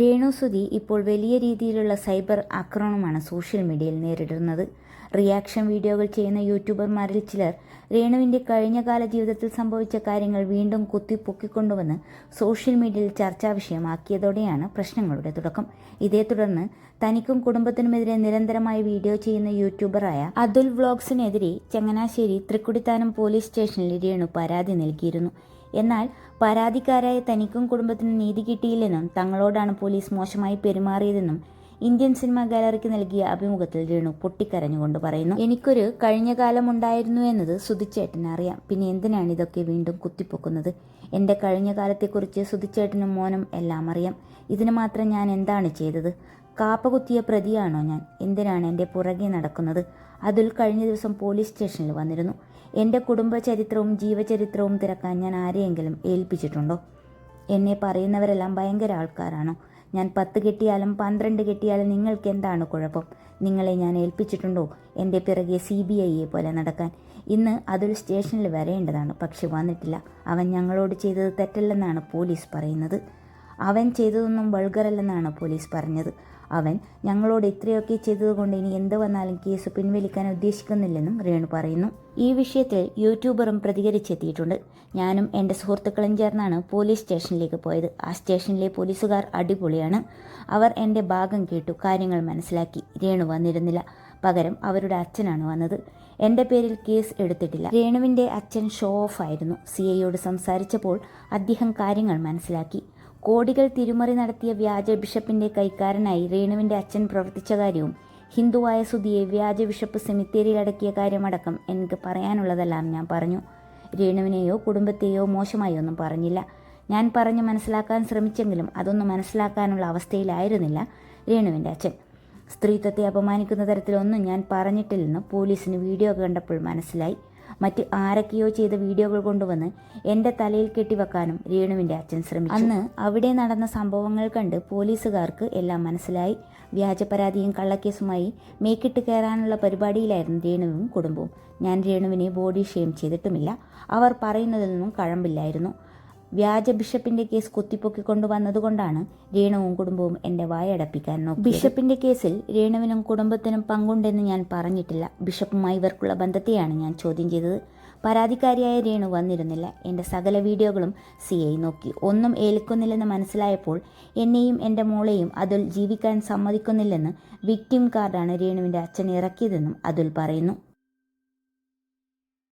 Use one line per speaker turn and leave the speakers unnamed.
രേണുസുതി ഇപ്പോൾ വലിയ രീതിയിലുള്ള സൈബർ ആക്രമണമാണ് സോഷ്യൽ മീഡിയയിൽ നേരിടുന്നത്. റിയാക്ഷൻ വീഡിയോകൾ ചെയ്യുന്ന യൂട്യൂബർമാരിൽ ചിലർ രേണുവിന്റെ കഴിഞ്ഞകാല ജീവിതത്തിൽ സംഭവിച്ച കാര്യങ്ങൾ വീണ്ടും കുത്തിപ്പൊക്കിക്കൊണ്ടുവന്ന് സോഷ്യൽ മീഡിയയിൽ ചർച്ചാ വിഷയമാക്കിയതോടെയാണ് പ്രശ്നങ്ങളുടെ തുടക്കം. ഇതേ തുടർന്ന് തനിക്കും കുടുംബത്തിനുമെതിരെ നിരന്തരമായി വീഡിയോ ചെയ്യുന്ന യൂട്യൂബറായ അതുൽ വ്ളോഗ്സിനെതിരെ ചങ്ങനാശ്ശേരി തൃക്കുടിത്താനം പോലീസ് സ്റ്റേഷനിൽ രേണു പരാതി നൽകിയിരുന്നു. എന്നാൽ പരാതിക്കാരായ തനിക്കും കുടുംബത്തിനും നീതി കിട്ടിയില്ലെന്നും തങ്ങളോടാണ് പോലീസ് മോശമായി പെരുമാറിയതെന്നും ഇന്ത്യൻ സിനിമാ ഗാലറിക്ക് നൽകിയ അഭിമുഖത്തിൽ രേണു പൊട്ടിക്കരഞ്ഞുകൊണ്ട് പറയുന്നു. എനിക്കൊരു കഴിഞ്ഞ കാലമുണ്ടായിരുന്നു എന്നത് സുധിച്ചേട്ടന് അറിയാം. പിന്നെ എന്തിനാണ് ഇതൊക്കെ വീണ്ടും കുത്തിപ്പൊക്കുന്നത്? എന്റെ കഴിഞ്ഞ കാലത്തെക്കുറിച്ച് സുധിച്ചേട്ടനും മോനും എല്ലാം അറിയാം. ഇതിന് മാത്രം ഞാൻ എന്താണ് ചെയ്തത്? കാപ്പ കുത്തിയ പ്രതിയാണോ ഞാൻ? എന്തിനാണ് എന്റെ പുറകെ നടക്കുന്നത്? അതിൽ കഴിഞ്ഞ ദിവസം പോലീസ് സ്റ്റേഷനിൽ വന്നിരുന്നു. എന്റെ കുടുംബ ചരിത്രവും ജീവചരിത്രവും തിരക്കാൻ ഞാൻ ആരെയെങ്കിലും ഏൽപ്പിച്ചിട്ടുണ്ടോ? എന്നെ പറയുന്നവരെല്ലാം ഭയങ്കര ആൾക്കാരാണോ? ഞാൻ പത്ത് കെട്ടിയാലും പന്ത്രണ്ട് കെട്ടിയാലും നിങ്ങൾക്ക് എന്താണ് കുഴപ്പം? നിങ്ങളെ ഞാൻ ഏൽപ്പിച്ചിട്ടുണ്ടോ? എന്റെ പിറകെ സി ബി ഐയെ പോലെ നടക്കാൻ. ഇന്ന് അതൊരു സ്റ്റേഷനിൽ വരേണ്ടതാണ് പക്ഷെ വന്നിട്ടില്ല. അവൻ ഞങ്ങളോട് ചെയ്തത് തെറ്റല്ലെന്നാണ് പോലീസ് പറയുന്നത്. അവൻ ചെയ്തതൊന്നും വൾഗറല്ലെന്നാണ് പോലീസ് പറഞ്ഞത്. അവൻ ഞങ്ങളോട് ഇത്രയൊക്കെ ചെയ്തതുകൊണ്ട് ഇനി എന്ത് വന്നാലും കേസ് പിൻവലിക്കാൻ ഉദ്ദേശിക്കുന്നില്ലെന്നും രേണു പറയുന്നു. ഈ വിഷയത്തിൽ യൂട്യൂബറും പ്രതികരിച്ചെത്തിയിട്ടുണ്ട്. ഞാനും എന്റെ സുഹൃത്തുക്കളും ചേർന്നാണ് പോലീസ് സ്റ്റേഷനിലേക്ക് പോയത്. ആ സ്റ്റേഷനിലെ പോലീസുകാർ അടിപൊളിയാണ്. അവർ എന്റെ ഭാഗം കേട്ടു കാര്യങ്ങൾ മനസ്സിലാക്കി. രേണു വന്നിരുന്നില്ല. പകരം അവരുടെ അച്ഛനാണ് വന്നത്. എന്റെ പേരിൽ കേസ് എടുത്തിട്ടില്ല. രേണുവിന്റെ അച്ഛൻ ഷോ ഓഫ് ആയിരുന്നു. സി ഐയോട് സംസാരിച്ചപ്പോൾ അദ്ദേഹം കാര്യങ്ങൾ മനസ്സിലാക്കി. കോടികൾ തിരുമറി നടത്തിയ വ്യാജ ബിഷപ്പിന്റെ കൈക്കാരനായി രേണുവിന്റെ അച്ഛൻ പ്രവർത്തിച്ച കാര്യവും ഹിന്ദുവായ സുധിയെ വ്യാജ ബിഷപ്പ് സെമിത്തേരിയിൽ അടക്കിയ കാര്യമടക്കം എനിക്ക് പറയാനുള്ളതെല്ലാം ഞാൻ പറഞ്ഞു. രേണുവിനെയോ കുടുംബത്തെയോ മോശമായി ഒന്നും പറഞ്ഞില്ല. ഞാൻ പറഞ്ഞ് മനസ്സിലാക്കാൻ ശ്രമിച്ചെങ്കിലും അതൊന്നും മനസ്സിലാക്കാനുള്ള അവസ്ഥയിലായിരുന്നില്ല രേണുവിന്റെ അച്ഛൻ. സ്ത്രീത്വത്തെ അപമാനിക്കുന്ന തരത്തിലൊന്നും ഞാൻ പറഞ്ഞിട്ടില്ലെന്ന് പോലീസിന് വീഡിയോ കണ്ടപ്പോൾ മനസ്സിലായി. മറ്റ് ആരൊക്കെയോ ചെയ്ത വീഡിയോകൾ കൊണ്ടുവന്ന് എന്റെ തലയിൽ കെട്ടിവെക്കാനും രേണുവിന്റെ അച്ഛൻ ശ്രമിച്ചു. അന്ന് അവിടെ നടന്ന സംഭവങ്ങൾ കണ്ട് പോലീസുകാർക്ക് എല്ലാം മനസ്സിലായി. വ്യാജ പരാതിയും കള്ളക്കേസുമായി മേക്കിട്ട് കയറാനുള്ള പരിപാടിയിലായിരുന്നു രേണുവും കുടുംബവും. ഞാൻ രേണുവിനെ ബോഡി ഷെയിം ചെയ്തിട്ടുമില്ല. അവർ പറയുന്നതിൽ നിന്നും കഴമ്പില്ലായിരുന്നു. വ്യാജ ബിഷപ്പിന്റെ കേസ് കുത്തിപ്പൊക്കിക്കൊണ്ടുവന്നതുകൊണ്ടാണ് രേണുവും കുടുംബവും എന്റെ വായടപ്പിക്കാൻ നോക്കി ബിഷപ്പിന്റെ കേസിൽ രേണുവിനും കുടുംബത്തിനും പങ്കുണ്ടെന്ന് ഞാൻ പറഞ്ഞിട്ടില്ല. ബിഷപ്പുമായി ഇവർക്കുള്ള ബന്ധത്തെയാണ് ഞാൻ ചോദ്യം ചെയ്തത്. പരാതിക്കാരിയായ രേണു വന്നിരുന്നില്ല. എന്റെ സകല വീഡിയോകളും സി ഐ നോക്കി. ഒന്നും ഏൽക്കുന്നില്ലെന്ന് മനസ്സിലായപ്പോൾ എന്നെയും എന്റെ മോളെയും അതുൽ ജീവിക്കാൻ സമ്മതിക്കുന്നില്ലെന്ന് വിക്ടിം കാർഡാണ് രേണുവിന്റെ അച്ഛൻ ഇറക്കിയതെന്നും അതുൽ പറയുന്നു.